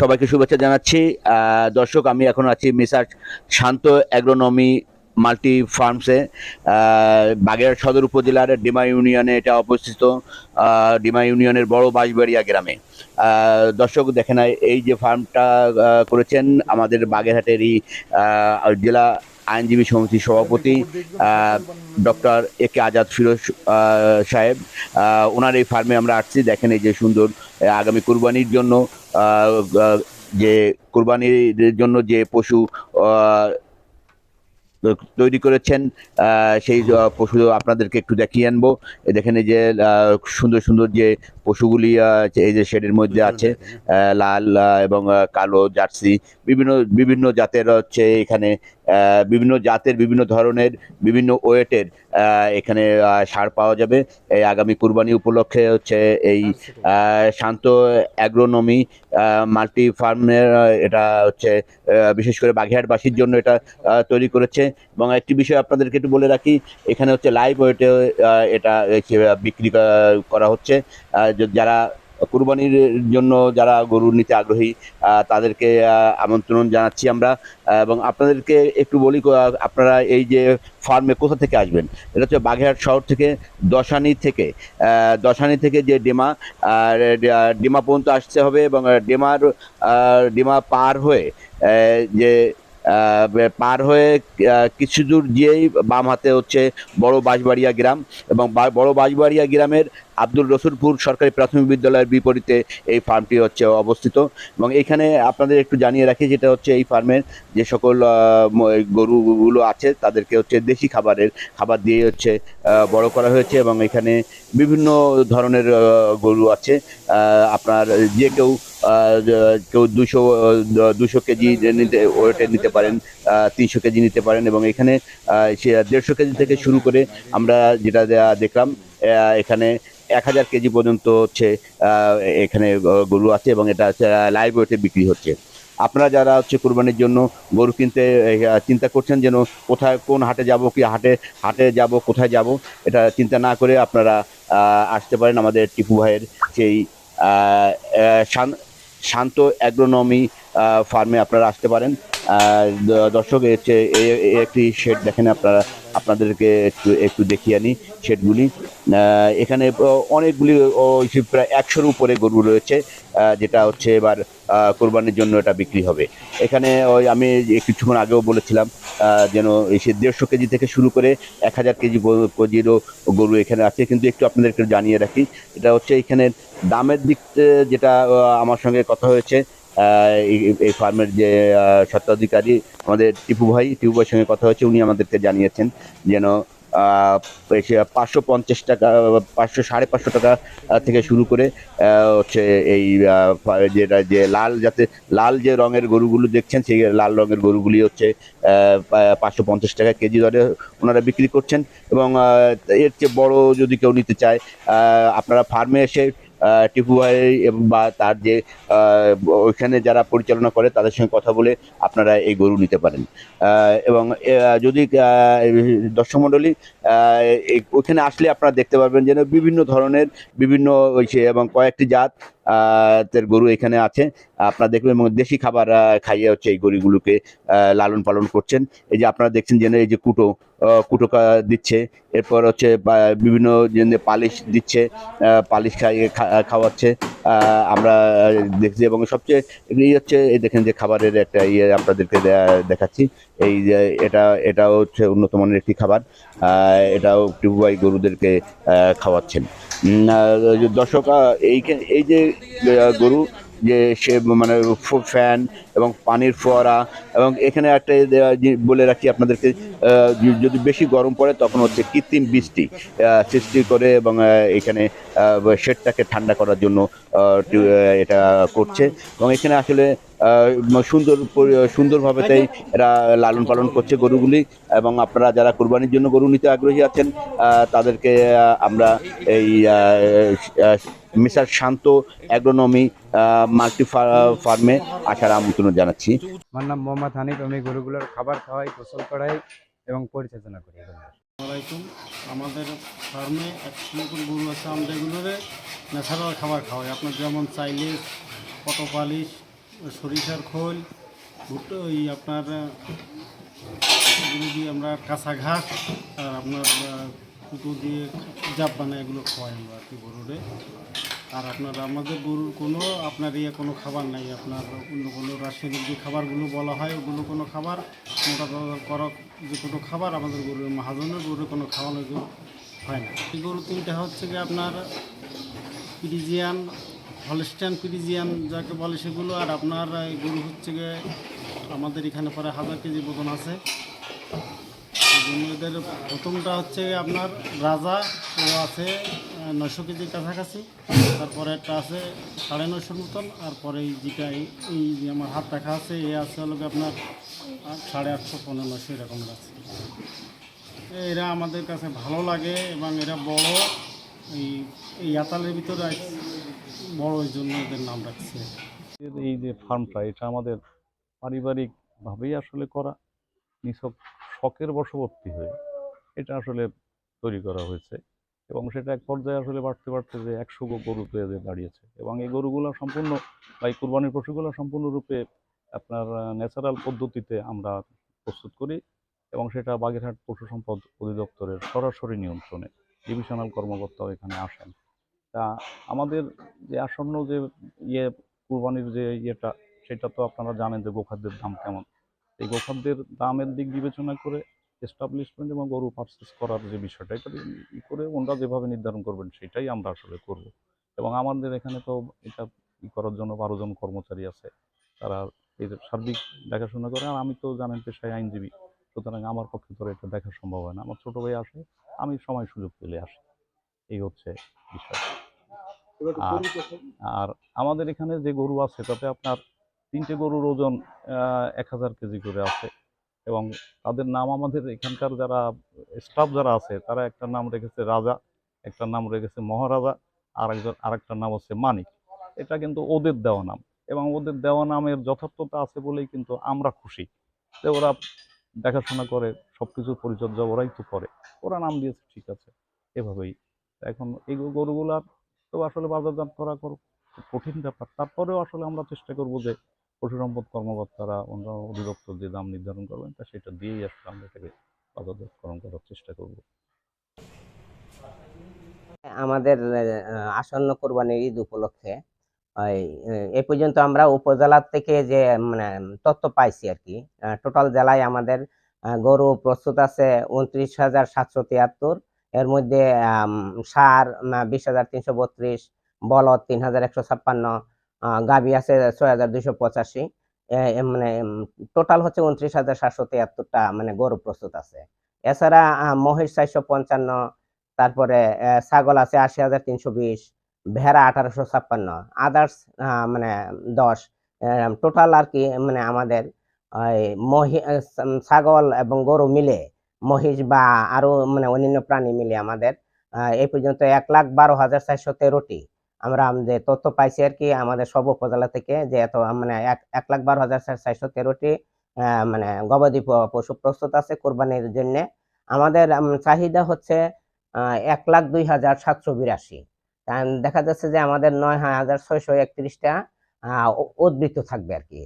সবাইকে শুভেচ্ছা জানাচ্ছি। দর্শক, আমি এখন আছি মিসার শান্ত অ্যাগ্রোনমি মাল্টি ফার্মসে বাগেরহাট সদর উপজেলার ডিমা ইউনিয়নে এটা অবস্থিত। ডিমা ইউনিয়নের বড় বাঁশবাড়িয়া গ্রামে। দর্শক দেখেন এই যে ফার্মটা করেছেন আমাদের বাগেরহাটেরই জেলা আইনজীবী সমিতির সভাপতি doctor A K Azad Firoz সাহেব। ওনার এই ফার্মে আমরা আসছি। দেখেন এই যে সুন্দর আগামী কুরবানির জন্য যে কুরবানির জন্য যে পশু তৈরি করেছেন সেই পশু আপনাদেরকে একটু দেখিয়ে আনব। দেখেন এই যে সুন্দর সুন্দর যে পশুগুলি এই যে শেডের মধ্যে আছে লাল এবং কালো জার্সি বিভিন্ন বিভিন্ন জাতের হচ্ছে এখানে বিভিন্ন জাতের বিভিন্ন ধরনের বিভিন্ন ওয়েটের এখানে সার পাওয়া যাবে। এই আগামী কুরবানি উপলক্ষে হচ্ছে এই শান্ত অ্যাগ্রোনমি মাল্টি ফার্মের এটা হচ্ছে বিশেষ করে বাগেরহাটবাসীর জন্য এটা তৈরি করেছে। এবং একটি বিষয় আপনাদেরকে একটু বলে রাখি এখানে হচ্ছে লাইভ ওয়েটে এটা বিক্রি করা- করা হচ্ছে। যারা কুরবানির জন্য যারা গরু নিতে আগ্রহী তাদেরকে আমন্ত্রণ জানাচ্ছি আমরা। এবং আপনাদেরকে একটু বলি আপনারা এই যে ফার্মে কোথা থেকে আসবেন? এটা হচ্ছে বাগেরহাট শহর থেকে দশানি থেকে। দশানি থেকে যে ডেমা ডিমা পর্যন্ত আসতে হবে এবং ডেমার ডিমা পার হয়ে যে পার হয়ে কিছু দূর গিয়েই বাম হাতে হচ্ছে বড় বাঁশবাড়িয়া গ্রাম এবং বড় বাঁশবাড়িয়া গ্রামের আব্দুল রসুলপুর সরকারি প্রাথমিক বিদ্যালয়ের বিপরীতে এই ফার্মটি হচ্ছে অবস্থিত এবং এখানে আপনাদের একটু জানিয়ে রাখি যেটা হচ্ছে এই ফার্মের যে সকল গরুগুলো আছে তাদেরকে হচ্ছে দেশি খাবারের খাবার দিয়ে হচ্ছে বড় করা হয়েছে এবং এখানে বিভিন্ন ধরনের গরু আছে। আপনার যে কেউ দুশো দুশো কেজি নিতে ওয়েটে নিতে পারেন তিনশো কেজি নিতে পারেন এবং এখানে সে দেড়শো কেজি থেকে শুরু করে আমরা যেটা দেখলাম এখানে এক হাজার কেজি পর্যন্ত হচ্ছে এখানে গরু আছে এবং এটা লাইভ ওয়েটে বিক্রি হচ্ছে। আপনারা যারা হচ্ছে কোরবানির জন্য গরু কিনতে চিন্তা করছেন যেন কোথায়, কোন হাটে যাব, কি হাটে হাটে যাব, কোথায় যাব, এটা চিন্তা না করে আপনারা আসতে পারেন আমাদের টিপু ভাইয়ের সেই শান্ত অ্যাগ্রোনমি ফার্মে আপনারা আসতে পারেন। দর্শক একটি শেড দেখেন আপনারা। আপনাদেরকে একটু একটু দেখিয়ে আনি শেডগুলি এখানে অনেকগুলি প্রায় একশোর উপরে গরু রয়েছে যেটা হচ্ছে এবার কোরবানির জন্য এটা বিক্রি হবে। এখানে ওই আমি কিছুক্ষণ আগেও বলেছিলাম যেন সে দেড়শো কেজি থেকে শুরু করে এক হাজার কেজি কেজিরও গরু এখানে আছে। কিন্তু একটু আপনাদেরকে জানিয়ে রাখি, এটা হচ্ছে এখানে দামের দিক যেটা আমার সঙ্গে কথা হয়েছে এই- ফার্মের যে স্বত্বাধিকারী আমাদের টিপু ভাই টিপু ভাইয়ের সঙ্গে কথা হয়েছে, উনি আমাদেরকে জানিয়েছেন যেন পাঁচশো পঞ্চাশ টাকা, পাঁচশো, সাড়ে পাঁচশো টাকা থেকে শুরু করে হচ্ছে এই যেটা যে লাল যাতে, লাল যে রঙের গরুগুলো দেখছেন, সেই লাল রঙের গরুগুলি হচ্ছে পাঁচশো পঞ্চাশ টাকা কেজি দরে ওনারা বিক্রি করছেন এবং এর চেয়ে বড় যদি কেউ নিতে চায় আপনারা ফার্মে এসে টিপু ভাই বা তার যে ওইখানে যারা পরিচালনা করে তাদের সঙ্গে কথা বলে আপনারা এই গরু নিতে পারেন। এবং যদি দর্শক মণ্ডলী ওইখানে আসলে আপনারা দেখতে পারবেন যেন বিভিন্ন ধরনের বিভিন্ন এবং কয়েকটি জাত গরু এখানে আছে। আপনারা দেখবেন এবং দেশি খাবার খাইয়ে হচ্ছে এই গরুগুলোকে লালন পালন করছেন। এই যে আপনারা দেখছেন যে এই যে কুটো কুটো দিচ্ছে, এরপর হচ্ছে বিভিন্ন পালিশ দিচ্ছে পালিশ খাইয়ে খাওয়াচ্ছে আমরা দেখছি এবং সবচেয়ে এই হচ্ছে, এই দেখেন যে খাবারের একটা ইয়ে আপনাদেরকে দেখাচ্ছি। এই যে এটা, এটাও হচ্ছে উন্নত মানের একটি খাবার এটাও টিপুবাই গরুদেরকে খাওয়াচ্ছেন। দর্শক এই এই যে গরু যে সে মানে ফ্যান এবং পানির ফোয়ারা এবং এখানে একটা বলে রাখি আপনাদেরকে যদি বেশি গরম পড়ে তখন হচ্ছে কৃত্রিম বৃষ্টি সৃষ্টি করে এবং এখানে শেডটাকে ঠান্ডা করার জন্য এটা করছে এবং এখানে আসলে সুন্দর সুন্দরভাবে তাই এরা লালন পালন করছে গরুগুলি এবং আপনারা যারা কোরবানির জন্য গরু নিতে আগ্রহী আছেন তাদেরকে আমরা এই মিস্টার শান্ত অ্যাগ্রোনমি মাল্টি ফার্মে আসার আমন্ত্রণ জানাচ্ছি। আমার নাম মোহাম্মদ হানিফ। আমি গরুগুলোর খাবার খাওয়াই গোসল করাই এবং পরিচর্যা করি। আসসালামাইকুম আমাদের ফার্মে একশো মতন গরু আছে আমরা এগুলোরে ন্যাচারাল খাবার খাওয়াই। আপনার যেমন চাইলে কত পালিশ সরিষার খোল ভুট্টো ওই আপনার এগুলো দিয়ে আমরা কাঁচা ঘাস আর আপনার কুটো দিয়ে জাপ বানায় এগুলো খাওয়াই আমরা আর কি গরুরে। আর আপনার আমাদের গরুর কোনো, আপনার ইয়ে কোনো খাবার নাই। আপনার অন্য কোনো রাসায়নিক যে খাবারগুলো বলা হয়, ওগুলো কোনো খাবার, মোটা তাজা করা যে কোনো খাবার আমাদের গরুর মহাজনের গরুর কোনো খাওয়ানো হয় না। এই গরু তিনটা হচ্ছে কি আপনার পিরিজিয়ান, হলস্টাইন পিরিজিয়ান যাকে বলে সেগুলো, আর আপনার এই গরু হচ্ছে গিয়ে আমাদের এখানে পরে হাজার কেজি মতন আছে। এদের প্রথমটা হচ্ছে আপনার রাজা ও আছে নশো কেজির কাছাকাছি, তারপরে একটা আছে সাড়ে নশোর মতন, আর পরে এই যেটা এই- যে আমার হাত রাখা আছে, এ আছে হলো আপনার সাড়ে আটশো, পনেরো নশো এরকম আছে এরা আমাদের কাছে ভালো লাগে এবং এরা বড়, এই এই আতালের ভিতরে বড় ওই জন্য এদের নাম রাখছে। এই যে ফার্মটা, এটা আমাদের পারিবারিকভাবেই আসলে করা, নিছক শখের বশবর্তী হয়ে এটা আসলে তৈরি করা হয়েছে। এবং সেটা এক পর্যায়ে আসলে বাড়তে বাড়তে যে একশো গরুতে দাঁড়িয়েছে। এবং এই গরুগুলো সম্পূর্ণ, বা এই কুরবানির পশুগুলো সম্পূর্ণরূপে আপনার ন্যাচারাল পদ্ধতিতে আমরা প্রস্তুত করি এবং সেটা বাগেরহাট পশু সম্পদ অধিদপ্তরের সরাসরি নিয়ন্ত্রণে ডিভিশনাল কর্মকর্তাও এখানে আসেন। তা আমাদের যে আসন্ন যে ইয়ে কুরবানির যে ইয়েটা, সেটা তো আপনারা জানেন যে গোখাদ্যের দাম কেমন। এই গোখাদ্যের দামের দিক বিবেচনা করে এস্টাবলিশমেন্ট এবং গরু পারচেস করার যে বিষয়টা এটা ই করে ওনারা যেভাবে নির্ধারণ করবেন সেটাই আমরা আসলে করব। এবং আমাদের এখানে তো এটা ই করার জন্য বারো জন কর্মচারী আছে তারা এর সার্বিক দেখাশোনা করে। আর আমি তো জানেন পেশায় আইনজীবী সুতরাং আমার পক্ষে তো এটা দেখা সম্ভব হয় না। আমার ছোটো ভাই আসে আমি সময় সুযোগ পেলে আসি। এই হচ্ছে বিষয়। আর আর আমাদের এখানে যে গরু আছে তাতে আপনার তিনটে গরুর ওজন এক হাজার কেজি করে আছে। এবং তাদের নাম আমাদের এখানকার যারা স্টাফ যারা আছে, তারা একটা নাম রেখেছে রাজা, একটা নাম রেখেছে মহারাজা, আর একজন আরেকটার নাম হচ্ছে মানিক। এটা কিন্তু ওদের দেওয়া নাম এবং ওদের দেওয়া নামের যথার্থতা আছে বলেই কিন্তু আমরা খুশি। যে ওরা দেখাশোনা করে সব কিছুর পরিচর্যা ওরাই তো করে। ওরা নাম দিয়েছে, ঠিক আছে, এভাবেই। এখন এই গরুগুলার তো আসলে বাজারজাত করা কঠিন ব্যাপার। তারপরেও আসলে আমরা চেষ্টা করব যে পশু সম্পদ কর্মকর্তারা অন্য অধিদপ্তর যে দাম নির্ধারণ করবেন, তা সেটা দিয়েই আসলে আমরা এটাকে বাজারজাতকরণ করার চেষ্টা করব। আমাদের আসন্ন কোরবানির ঈদ উপলক্ষে এ পর্যন্ত আমরা উপজেলার থেকে যে মানে তথ্য পাইছি আর কি টোটাল জেলায় আমাদের গরু প্রস্তুত আছে উনত্রিশ হাজার সাতশো তিয়াত্তর, এর মধ্যে সার বিশ হাজার তিনশো বত্রিশ, বলদ তিন হাজার একশো ছাপ্পান্ন গাভী আছে ছয় হাজার পঁচাশি। মানে টোটাল হচ্ছে উনত্রিশ হাজার সাতশো তিয়াত্তরটা মানে গরু প্রস্তুত আছে। এছাড়া মহিষ চারশো পঞ্চান্ন, তারপরে ছাগল আছে আশি হাজার তিনশো বিশ, ভেড়া আঠারোশো ছাপ্পান্ন আদার্স মানে দশ। টোটাল আর কি মানে আমাদের মহি ছাগল এবং গরু মিলে, মহিষ বা আরও মানে অন্যান্য প্রাণী মিলে আমাদের এই পর্যন্ত এক লাখ বারো হাজার চারশো তেরোটি। আমরা যে তথ্য পাইছি আর কি আমাদের সব উপজেলা থেকে যে এত মানে এক লাখ বারো হাজার চারশো তেরোটি মানে গবাদি পশু প্রস্তুত আছে কোরবানির জন্য। আমাদের চাহিদা হচ্ছে এক লাখ দুই হাজার সাতশো বিরাশি। দেখা যাচ্ছে যে আমাদের নয় হাজার ছয়শো একত্রিশটা উদ্বৃত্ত থাকবে আর কি।